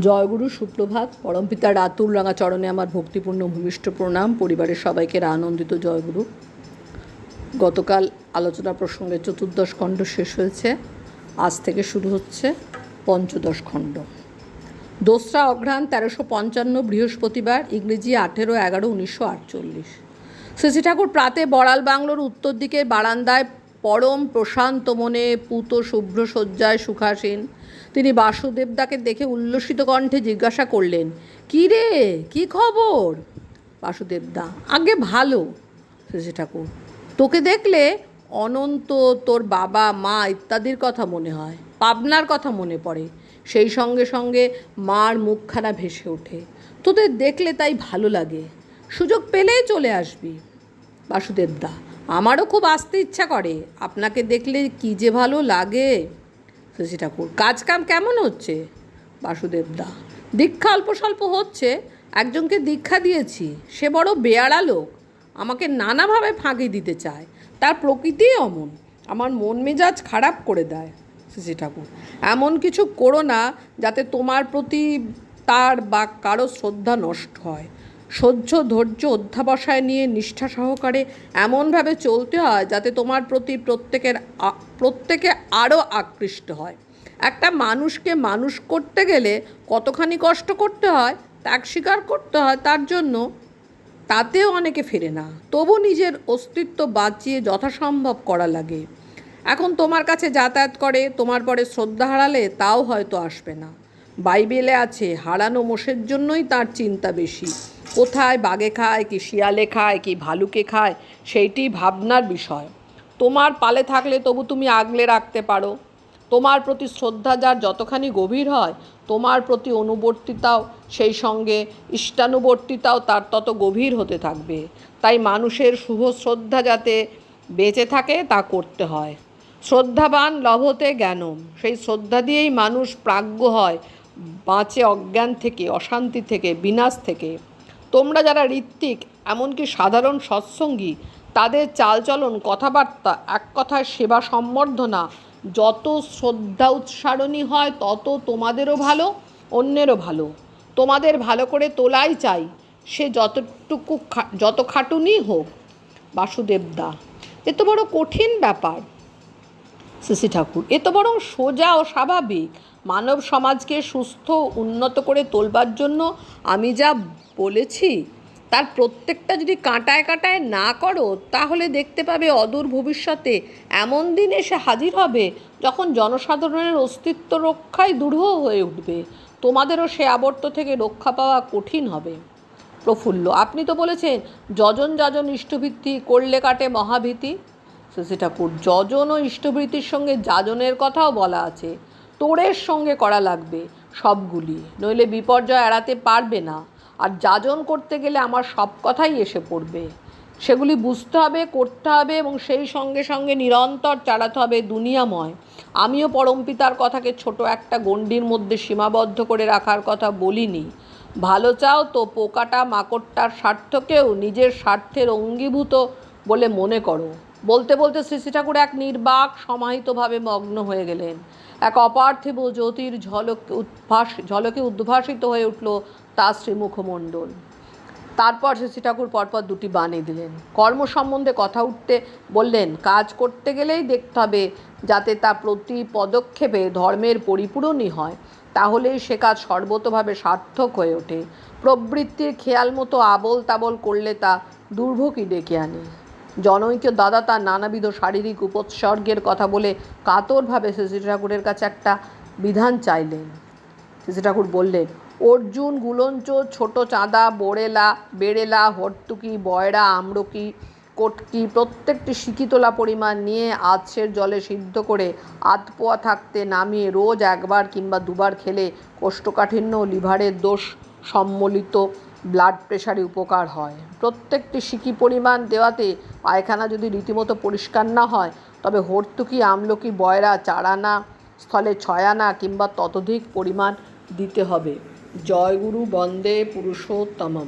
জয়গুরু, সুপ্রভাত, পরমপিতা রাতুল রাঙা চরণে আমার ভক্তিপূর্ণ ভূমিষ্ঠ প্রণাম। পরিবারের সবাইকে আনন্দিত জয়গুরু। গতকাল আলোচনা প্রসঙ্গে চতুর্দশ খণ্ড শেষ হয়েছে। আজ থেকে শুরু হচ্ছে পঞ্চদশ খণ্ড। দোসরা অঘ্রাণ তেরোশো পঞ্চান্ন, বৃহস্পতিবার, ইংরেজি আঠেরো এগারো, উনিশশো আটচল্লিশ। শ্রী ঠাকুর প্রাতে বড়াল বাংলোর উত্তর দিকে বারান্দায় পরম প্রশান্ত মনে পুত শুভ্র শয্যায় সুখাসীন। তিনি বাসুদেবদাকে দেখে উল্লসিত কণ্ঠে জিজ্ঞাসা করলেন, কী রে? কী খবর? বাসুদেবদা, আগে ভালো। শ্রী ঠাকুর, তোকে দেখলে অনন্ত তোর বাবা, মা ইত্যাদির কথা মনে হয়, পাবনার কথা মনে পড়ে। সেই সঙ্গে সঙ্গে মার মুখখানা ভেসে ওঠে। তোদের দেখলে তাই ভালো লাগে। সুযোগ পেলেই চলে আসবি। বাসুদেবদা আমারও খুব আসতে ইচ্ছা করে। আপনাকে দেখলে কী যে ভালো লাগে? শশী ঠাকুর, কাজ কাম কেমন হচ্ছে? বাসুদেবদা দীক্ষা অল্প স্বল্প হচ্ছে, একজনকে দীক্ষা দিয়েছি, সে বড় বেয়ারা লোক, আমাকে নানাভাবে ফাঁকি দিতে চায়, তার প্রকৃতিই অমন, আমার মন মেজাজ খারাপ করে দেয়, শশী ঠাকুর। এমন কিছু করো না যাতে তোমার প্রতি তার বা কারও শ্রদ্ধা নষ্ট হয়। সহ্য, ধৈর্য অধ্যাবসায় নিয়ে নিষ্ঠা সহকারে এমনভাবে চলতে হয় যাতে তোমার প্রতি প্রত্যেকের প্রত্যেকে আরও আকৃষ্ট হয়। একটা মানুষকে মানুষ করতে গেলে কতখানি কষ্ট করতে হয়, ত্যাগ স্বীকার করতে হয়, তার জন্য তাতেও অনেকে ফেরে না। তবু নিজের অস্তিত্ব বাঁচিয়ে যথাসম্ভব করা লাগে। এখন তোমার কাছে যাতায়াত করে, তোমার পরে শ্রদ্ধা হারালে তাও হয়তো আসবে না। বাইবেলে আছে, হারানো মোষের জন্যই তার চিন্তা বেশি। কোথায় বাঘে খায়, কি শিয়ালে খায়, কি ভালুকে খায়, সেইটি ভাবনার বিষয়। তোমার পালে থাকলে তবু তুমি আগলে রাখতে পারো। তোমার প্রতি শ্রদ্ধা যার যতখানি গভীর হয়, তোমার প্রতি অনুবর্তিতাও, সেই সঙ্গে ইষ্টানুবর্তিতাও তার তত গভীর হতে থাকবে। তাই মানুষের শুভ শ্রদ্ধা যাতে বেঁচে থাকে, তা করতে হয়। শ্রদ্ধাবান লভতে জ্ঞানম। সেই শ্রদ্ধা দিয়েই মানুষ প্রাজ্ঞ হয় বাঁচে অজ্ঞান থেকে, অশান্তি থেকে, বিনাশ থেকে। তোমরা যারা ঋত্বিক, এমনকি সাধারণ সৎসঙ্গী, তাদের চালচলন, কথাবার্তা, এক কথায় সেবা সম্বর্ধনা, যত শ্রদ্ধা উৎসারণী হয়, তত তোমাদেরও ভালো, অন্যেরও ভালো। তোমাদের ভালো করে তোলাই চাই, সে যতটুকু যত খাটুনি হোক। বাসুদেবদা, এ তো বড় কঠিন ব্যাপার। সিসি ঠাকুর, এ তো বরং সোজা ও স্বাভাবিক। মানব সমাজকে সুস্থ, উন্নত করে তোলবার জন্য আমি যা বলেছি, তার প্রত্যেকটা যদি কাঁটায় কাঁটায় না করো, তাহলে দেখতে পাবে অদূর ভবিষ্যতে এমন দিন এসে হাজির হবে যখন জনসাধারণের অস্তিত্ব রক্ষায় দূঢ় হয়ে উঠবে। তোমাদেরও সে আবর্ত থেকে রক্ষা পাওয়া কঠিন হবে। প্রফুল্ল, আপনি তো বলেছেন, যজন যজন ইষ্টভিত্তি করলে কাটে মহাভীতি। শশী ঠাকুর যজন ও ইষ্টভৃতির সঙ্গে যাজনের কথাও বলা আছে। তোড়ের সঙ্গে করা লাগবে সবগুলি। নইলে বিপর্যয় এড়াতে পারবে না। আর যাজন করতে গেলে আমার সব কথাই এসে পড়বে। সেগুলি বুঝতে হবে, করতে হবে এবং সেই সঙ্গে সঙ্গে নিরন্তর চালাতে হবে দুনিয়াময়। আমিও পরমপিতার কথাকে ছোট একটা গণ্ডির মধ্যে সীমাবদ্ধ করে রাখার কথা বলিনি। ভালো চাও তো পোকাটা মাকড়টার স্বার্থকেও নিজের স্বার্থের অঙ্গীভূত বলে মনে করো। বলতে বলতে শ্রী শ্রী ঠাকুর এক নির্বাক সমাহিতভাবে মগ্ন হয়ে গেলেন। এক অপার্থিব জ্যোতির ঝলক উদ্ভাস, ঝলকে উদ্ভাসিত হয়ে উঠল তার শ্রীমুখমণ্ডল। তারপর শ্রী ঠাকুর পরপর দুটি বাণী দিলেন। কর্ম সম্বন্ধে কথা উঠতে বললেন, কাজ করতে গেলেই দেখতে হবে যাতে তা প্রতি পদক্ষেপে ধর্মের পরিপূরণই হয়। তাহলেই সে কাজ সর্বতভাবে সার্থক হয়ে ওঠে। প্রবৃত্তির খেয়াল মতো আবল তাবল করলে তা দুর্ভোগই ডেকে আনে। জনৈক দাদা তার নানাবিধ শারীরিক উপৎসর্গের কথা বলে কাতরভাবে শ্রী ঠাকুরের কাছে একটা বিধান চাইলেন। শ্রী ঠাকুর বললেন, অর্জুন, গুলঞ্চ, ছোট চাঁদা, বোড়েলা, বেড়েলা, হর্তুকি, বয়রা আমড়কি কটকি, প্রত্যেকটি সিকি তোলা পরিমাণ নিয়ে আছের জলে সিদ্ধ করে আধপোয়া থাকতে নামিয়ে রোজ একবার কিংবা দুবার খেলে কোষ্ঠকাঠিন্য, লিভারের দোষ সম্মলিত ব্লাড প্রেশারে উপকার হয়। প্রত্যেকটি সিকি পরিমাণ দেওয়াতে পায়খানা যদি রীতিমতো পরিষ্কার না হয়, তবে হর্তুকি, আমলকি, বয়রা, চারানা, স্থলে ছয়ানা কিংবা ততোধিক পরিমাণ দিতে হবে। জয়গুরু বন্দে পুরুষোত্তমম।